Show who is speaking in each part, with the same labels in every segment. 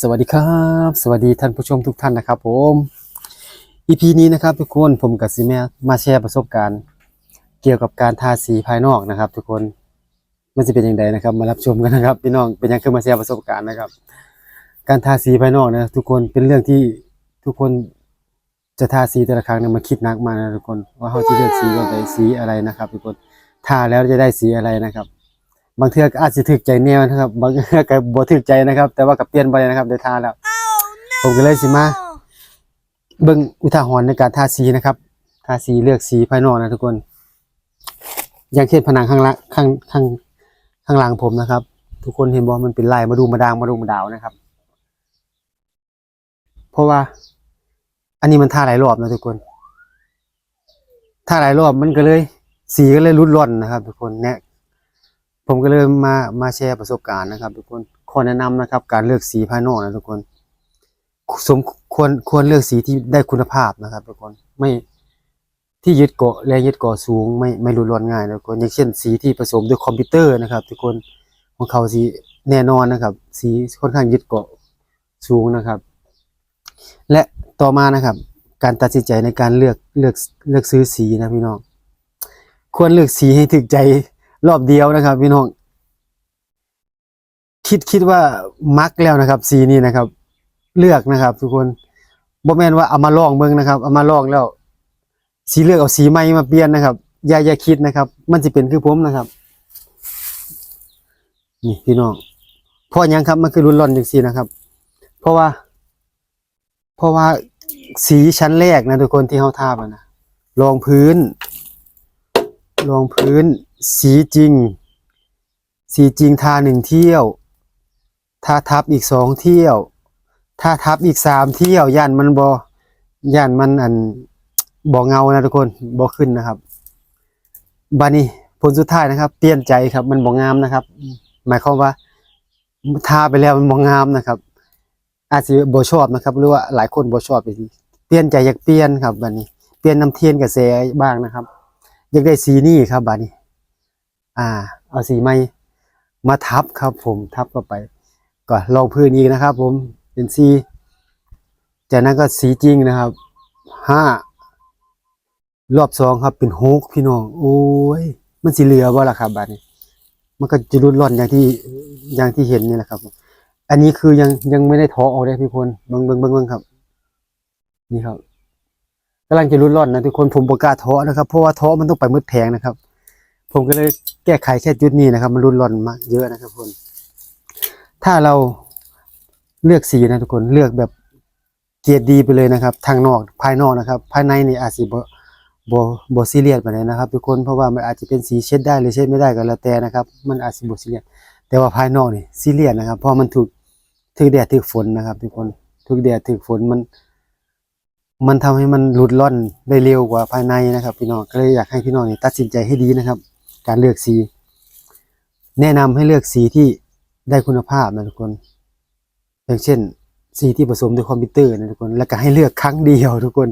Speaker 1: สวัสดีครับ สวัสดีท่านผู้ชมทุกท่านนะครับผม EP นี้นะครับทุกคนผมกับซิแม่มาแชร์ประสบการณ์ เกี่ยวกับการทาสีภายนอกนะครับ ทุกคนมันจะเป็นอย่างไรนะครับ มารับชมกันนะครับพี่น้องเป็นยังคือมาแชร์ประสบการณ์นะครับ การทาสีภายนอกนะทุกคนเป็นเรื่องที่ทุกคนจะทาสีแต่ละครั้งเนี่ยมันคิดนักมากนะทุกคน ว่าเขาจะเลือกสีว่าจะสีอะไรนะครับ ทุกคนทาแล้วจะได้สีอะไรนะครับ บางเทื่อก็อาจจะถึกใจแนวนะครับ บางเทื่อก็บ่ถึกใจนะครับ แต่ว่ากับเปลี่ยนไปเลยนะครับได้ทาแล้ว ผมก็เลยสิมาเบิ่งอุทาหรณ์ในการทาสีนะครับทาสีเลือกสีภายนอกนะทุกคน อย่างเช่นผนังข้างละข้างข้างข้างหลังผมนะครับ ทุกคนเห็นบ่มันเป็นลายมาดูมาดางมาดูมาดาวนะครับ เพราะว่า อันนี้มันทาหลายรอบนะทุกคนทาหลายรอบมันก็เลย สีก็เลยรุดร่อนนะครับ ทุกคนเนี่ย ผมก็เลยมามาแชร์ประสบการณ์นะครับ ทุกคนขอแนะนำนะครับ การเลือกสีภายนอกนะทุกคน สมควรควรเลือกสีที่ได้คุณภาพนะครับ ทุกคนไม่ที่ยึดเกาะแรงยึดเกาะสูง ไม่ไม่รุนแรงง่ายนะทุกคนอย่างเช่นสีที่ผสมด้วยคอมพิวเตอร์นะครับ ทุกคนของเขาสีแน่นอนนะครับ สีค่อนข้างยึดเกาะสูงนะครับ และต่อมานะครับ การตัดสินใจในการเลือกเลือกเลือกซื้อสีนะพี่น้องควรเลือกสีให้ถึกใจ รอบเดียวนะครับพี่น้องคิดคิดว่ามักแล้วนะครับ สีนี้นะครับ เลือกนะครับ ทุกคนบ่แม่นว่าเอามาลองเบิ่งนะครับเอามาลองแล้ว สีเลือกเอาสีใหม่มาเปลี่ยนนะครับอย่าอย่าคิดนะครับ มันสิเป็นคือผมนะครับ นี่พี่น้องเพราะยังครับมันคือรุนร่อนจังซี่นะครับ เพราะว่า เพราะว่าสีชั้นแรกนะทุกคนที่เฮาทาบนะรองพื้นรองพื้น สีจริง สีจริงทาหนึ่งเที่ยว ทาทับอีกสองเที่ยวถ้าทับอีกสามเที่ยว ย่านมันบอย่านมันอันบ่เงานะทุกคนบ่ขึ้นนะครับบานี้ผลสุดท้ายนะครับ เปลี่ยนใจครับ มันบ่งามนะครับ หมายความว่าทาไปแล้วมันบ่งามนะครับ อาจจะบ่ชอบนะครับ หรือว่าหลายคนบ่ชอบไปทีเปลี่ยนใจอยากเปลี่ยนครับบัดนี้ เปลี่ยนน้ำเทียนกับแสบ้างนะครับ อยากได้สีนี้ครับบัดนี้ อ่า เอาสีใหม่มาทับครับ ผมทับเข้าไป ก็ลองพื้นอีกนะครับ ผมเป็นสีจากนั้นก็สีจริงนะครับห้ารอบสองครับเป็นหกพี่น้อง โอ้ย มันสีเหลือบ่ล่ะครับบัดนี้ มันก็จะรุนร่อนอย่างที่อย่างที่เห็นนี่แหละครับ อันนี้คือยังยังไม่ได้ท้อออกได้พี่พลเบิ่งเบิงเบิงเบิงครับ นี่ครับกำลังจะรุนร่อนนะทุกคนผมประกล้าท้อนะครับ เพราะว่าท้อมันต้องไปมืดแพงนะครับ ผมก็เลยแก้ไขแค่จุดนี้นะครับ มันรุนร่อนมากเยอะนะครับทุกคนถ้าเราเลือกสีนะทุกคนเลือกแบบเกียรดดีไปเลยนะครับ ทางนอกภายนอกนะครับ ภายในนี่อาจสิบ่บ่บ่ซีเรียสปานใดนะครับ ทุกคนเพราะว่ามันอาจจะเป็นสีเช็ดได้หรือเช็ดไม่ได้ก็แล้วแต่นะครับ มันอาจสิบ่ซีเรียสแต่ว่าภายนอกนี่ซีเรียสนะครับ เพราะมันถูกถูกแดดถูกฝนนะครับ ทุกคนถูกแดดถูกฝนมัน มันทำให้มันหลุดร่อนได้เร็วกว่าภายในนะครับ พี่น้องก็เลยอยากให้พี่น้องนี่ตัดสินใจให้ดีนะครับ การเลือกสี แนะนำให้เลือกสีที่ได้คุณภาพนะทุกคน อย่างเช่น สีที่ผสมด้วยคอมพิวเตอร์นะทุกคน แล้วก็ให้เลือกครั้งเดียว ทุกคน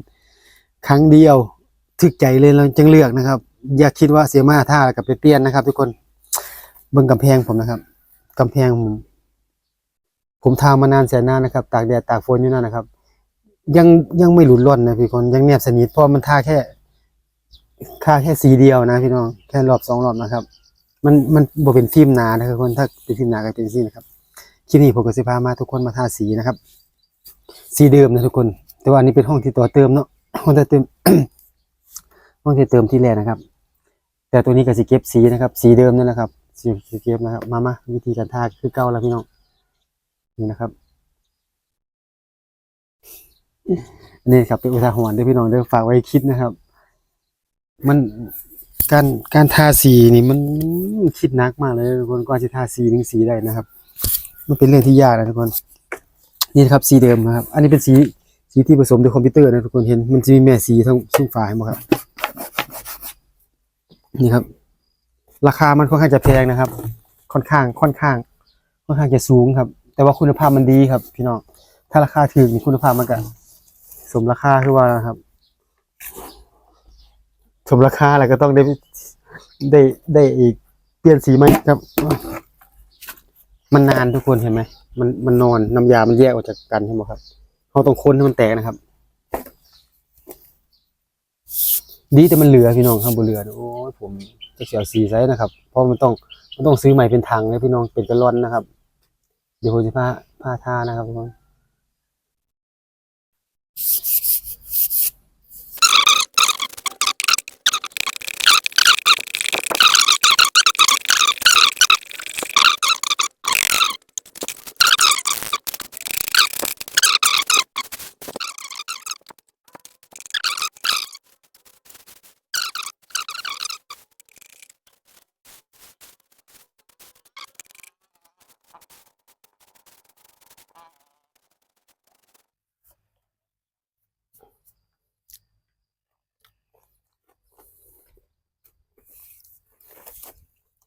Speaker 1: ครั้งเดียวถึกใจเลยเราจึงเลือกนะครับ อย่าคิดว่าเสียมาท่าแล้วกับไปเปลี่ยนนะครับ ทุกคน เบิ่งกำแพงผมนะครับกำแพงผมผมทามานานแสนนานนะครับ ตากแดดตากฝนอยู่นั่นนะครับ ยังยังไม่หลุดร่อนนะพี่คนยังเนียบสนิทเพราะมันทาแค่ ค่าแค่สีเดียวนะพี่น้องแค่รอบสองรอบนะครับ มันมันบ่เป็นฟิล์มหนานะครับคนถ้าเป็นฟิล์มหนาก็เป็นสีนะครับคลิปนี้ผมก็สิพามาทุกคนมาทาสีนะครับ สีเดิมนะทุกคน แต่ว่าอันนี้เป็นห้องที่ต่อเติมเนาะห้องที่เติมห้องที่เติมที่แรกนะครับ แต่ตัวนี้ก็สิเก็บสีนะครับ สีเดิมนั่นแหละครับสีสีเก็บนะครับ มามาวิธีการทาคือเก่าแล้วพี่น้องนี่นะครับนี่ครับเป็นอุทาหรณ์ด้วยพี่น้องเด้อฝากไว้คิดนะครับ มันการการทาสีนี่มันคิดนักมากเลยทุกคนกว่าจะทาสีหนึ่งสีได้นะครับ มันเป็นเรื่องที่ยากนะทุกคนนี่ครับสีเดิมนะครับ อันนี้เป็นสีสีที่ผสมด้วยคอมพิวเตอร์นะทุกคนเห็นมันจะมีแม่สีทั้งทั้งฝาเห็นไหมครับ นี่ครับ ราคามันค่อนข้างจะแพงนะครับ ค่อนข้างค่อนข้าง ค่อนข้างจะสูงครับ แต่ว่าคุณภาพมันดีครับ พี่น้องถ้าราคาถูกนี่คุณภาพมันก็สมราคาคือว่านะครับ สมราคาอะไรก็ต้องได้ได้ได้อีกเปลี่ยนสีไหมครับ มันนานทุกคนเห็นไหมมันมันนอนน้ำยามันแยกออกจากกันใช่ไหมครับเราต้องค้นให้มันแตกนะครับ ดีแต่มันเหลือพี่น้องครับบนเรือนโอ้ยผมจะเสียสีไซส์นะครับ เพราะมันต้องมันต้องซื้อใหม่เป็นถังเลยพี่น้องเป็นกระลอนนะครับ เดี๋ยวผมจะผ้าผ้าท่านะครับทุกคน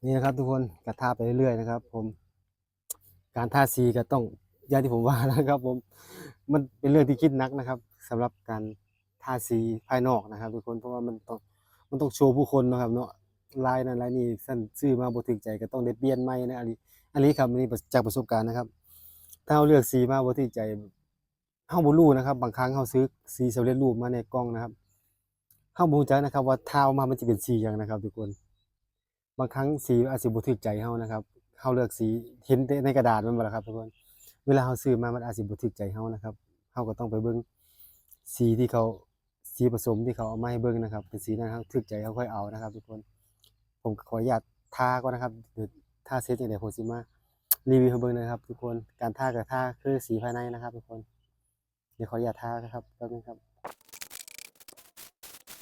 Speaker 1: นี่นะครับทุกคนกระทาไปเรื่อยๆนะครับ ผมการทาสีก็ต้องอย่างที่ผมว่านะครับ ผมมันเป็นเรื่องที่คิดนักนะครับสำหรับการทาสีภายนอกนะครับ ทุกคนเพราะว่ามันต้องมันต้องโชว์ผู้คนนะครับ เนาะลายนั้นลายนี้สั้นซื้อมาบ่ถึกใจก็ต้องได้เปลี่ยนใหม่นะอันนี้อันนี้ครับอันนี้จากประสบการณ์นะครับ ถ้าเราเลือกสีมาบ่ถึกใจเฮาบ่รู้นะครับ บางครั้งเฮาซื้อสีสำเร็จรูปมาในกล่องนะครับเฮาบ่รู้จักนะครับ ว่าทามามันจะเป็นสีหยังนะครับ ทุกคน บางครั้งสีอาจสิบ่ถูกใจเฮานะครับเฮาเลือกสีเห็นแต่ในกระดาษมันบ่ล่ะครับทุกคนเวลาเฮาซื้อมามันอาจสิบ่ถูกใจเฮานะครับเฮาก็ต้องไปเบิ่งสีที่เขาสีผสมที่เขาเอามาให้เบิ่งนะครับ เป็นสีนั้นเฮาถูกใจเฮาค่อยเอานะครับ ทุกคน ผมขออนุญาตทาก่อนนะครับเดี๋ยวทาเสร็จจังได๋ผมสิมารีวิวให้เบิ่งนะครับ ทุกคนการทาก็ทาคือสีภายในนะครับ ทุกคนเดี๋ยวขออนุญาตทานะครับแป๊บนึงครับ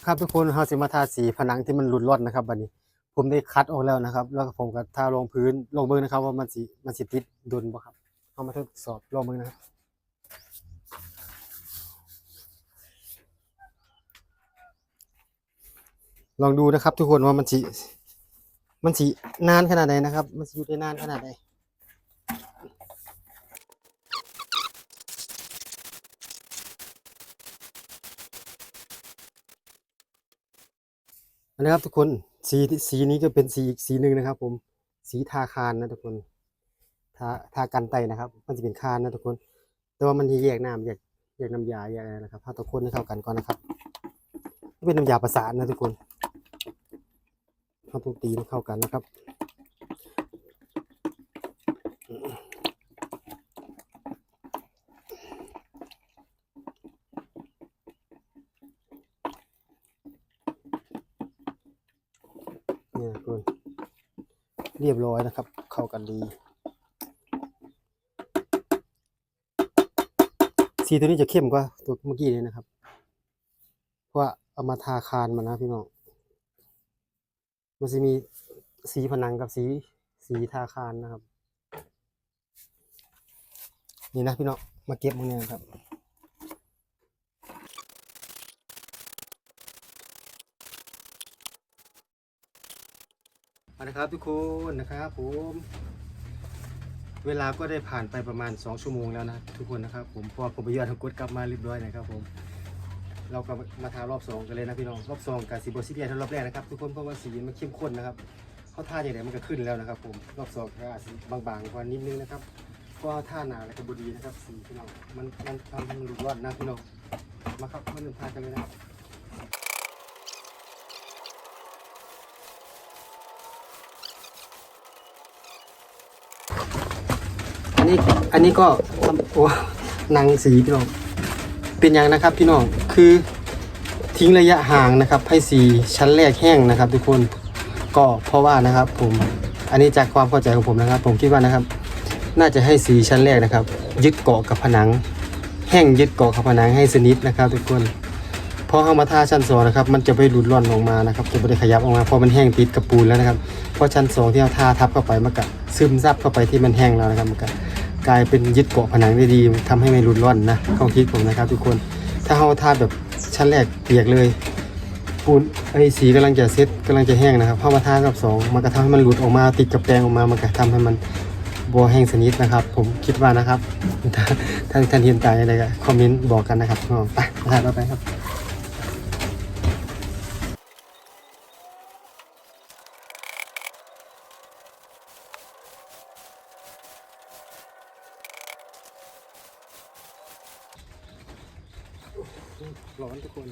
Speaker 1: ครับทุกคนเฮาสิมาทาสีผนังที่มันหลุดรอนนะครับบัดนี้ ผมได้คัดออกแล้วนะครับ แล้วผมก็ทาลงพื้นลงเบิ่งนะครับ ว่ามันสิมันสิติดดนบ่ครับเอามาทดสอบลองเบิ่งนะครับลองดูนะครับ ทุกคนว่ามันสิมันสินานขนาดไหนนะครับ มันสิอยู่ได้นานขนาดไหนนนี้ครับทุกคน สีสีนี้ก็เป็นสีอีกสีหนึ่งนะครับ ผม สีทาคานนะทุกคน ทาทากันไตนะครับ มันจะเป็นคานนะทุกคน แต่ว่ามันจะแยกน้ำแยกแยกน้ำยาแยกอะไรนะครับถ้าตะคนให้เข้ากันก่อนนะครับเป็นน้ำยาประสานนะทุกคนเราต้องตีให้เข้ากันนะครับ เนี่ยทุกคน เรียบร้อยนะครับ เข้ากันดี สีตัวนี้จะเข้มกว่าตัวเมื่อกี้เลยนะครับ เพราะว่าเอามาทาคานมันนะพี่น้องมันจะมีสีผนังกับสีสีทาคานนะครับ นี่นะพี่น้องมาเก็บมันเนี่ยครับ เอาละครับทุกคนนะครับผมเวลาก็ได้ผ่านไปประมาณ 2 ชั่วโมงแล้วนะทุกคนนะครับผมพอผมไปยอดทางกดกลับมาเรียบร้อยนะครับผมเราก็มาทารอบสองกันเลยนะพี่น้องรอบสองกับสีโบซิเดียทั้งรอบแรกนะครับทุกคนเพราะว่าสีมันเข้มข้นนะครับเขาท่าอย่างไรมันก็ขึ้นแล้วนะครับ ผมรอบสองก็อาจจะบางๆกว่านิดนึงนะครับเพราะว่าท่าหนาและก็บดีนะครับสีพี่น้องมันมันทำให้มันหลุดรอดนะพี่น้องมาครับมาเริ่มทากันเลยนะครับ อั นนี้อันนี้ก็โอ้หนังสีพี่น้องเป็นอย่างนะครับพี่น้องคือทิ้งระยะห่างนะครับ ให้สีชั้นแรกแห้งนะครับ ทุกคนก็เพราะว่านะครับ ผมอันนี้จากความเข้าใจของผมนะครับ ผมคิดว่านะครับ น่าจะให้สีชั้นแรกนะครับ ยึดเกาะกับผนัง แห้งยึดเกาะกับผนังให้สนิทนะครับ ทุกคนพอเข้ามาท่าชั้นสองนะครับ มันจะไม่หลุดร่อนออกมานะครับ จะไม่ได้ขยับออกมาเพราะมันแห้งติดกับปูนแล้วนะครับเพราะชั้นสองที่เราทาทับเข้าไปมันก็ซึมซับเข้าไปที่มันแห้งแล้วนะครับมันก็ กลายเป็นยึดเกาะผนังได้ดีทำให้ไม่รุนร่อนนะความคิดผมนะครับ ทุกคนถ้าเราทาแบบชั้นแรกเปียกเลยปูนไอ้สีกำลังจะเซ็ตกำลังจะแห้งนะครับเข้ามาทากับสองมันก็ทำให้มันหลุดออกมาติดกับแปรงออกมามันก็ทำให้มันบัวแห้งสนิทนะครับ ผมคิดว่านะครับถ้าถ้าท่านเห็นตายอะไรก็คอมเมนต์บอกกันนะครับอ๋อไปมาถ่ายต่อไปครับ ร้อนทุกคน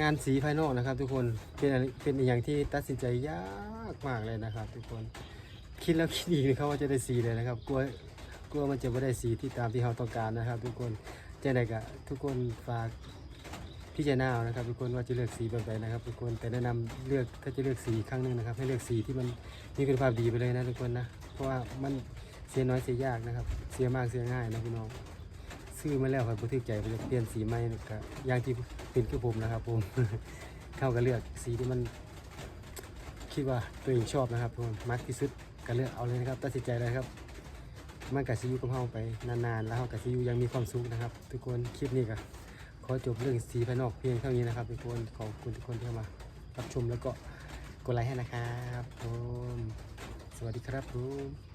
Speaker 1: งานสีภายนอกนะครับ ทุกคนเป็นเป็นอย่างที่ตัดสินใจยากมากเลยนะครับ ทุกคนคิดแล้วคิดอีกนะครับว่าจะได้สีเลยนะครับกลัวกลัวมันจะไม่ได้สีที่ตามที่เราต้องการนะครับ ทุกคนจะไหนกะทุกคนฝากพิจารณาเอานะครับ ทุกคนว่าจะเลือกสีแบบไหนนะครับ ทุกคนแต่แนะนำเลือกถ้าจะเลือกสีครั้งหนึ่งนะครับ ให้เลือกสีที่มันมีคุณภาพดีไปเลยนะทุกคนนะเพราะว่ามันเสียน้อยเสียยากนะครับ เสียมากเสียง่ายนะพี่น้อง ซื้อมาแล้วครับบ่ทึกใจไปจะเปลี่ยนสีใหม่นะครับอย่างที่เป็นคือผมนะครับ ผม เข้าก็เลือกสีที่มัน คิดว่าตัวเองชอบนะครับทุกคนมักที่สุดก็เลือกเอาเลยนะครับตัดสินใจเลยครับมันกับซียูกับเฮาไปนานๆ แล้วเฮากับซียูยังมีความสุขนะครับ ทุกคนคลิปนี้ก็ขอจบเรื่องสีภายนอกเพียงเท่านี้นะครับทุกคนขอบคุณทุกคนที่เข้ามารับชมแล้วก็กดไลค์ให้นะครับผมสวัสดีครับผม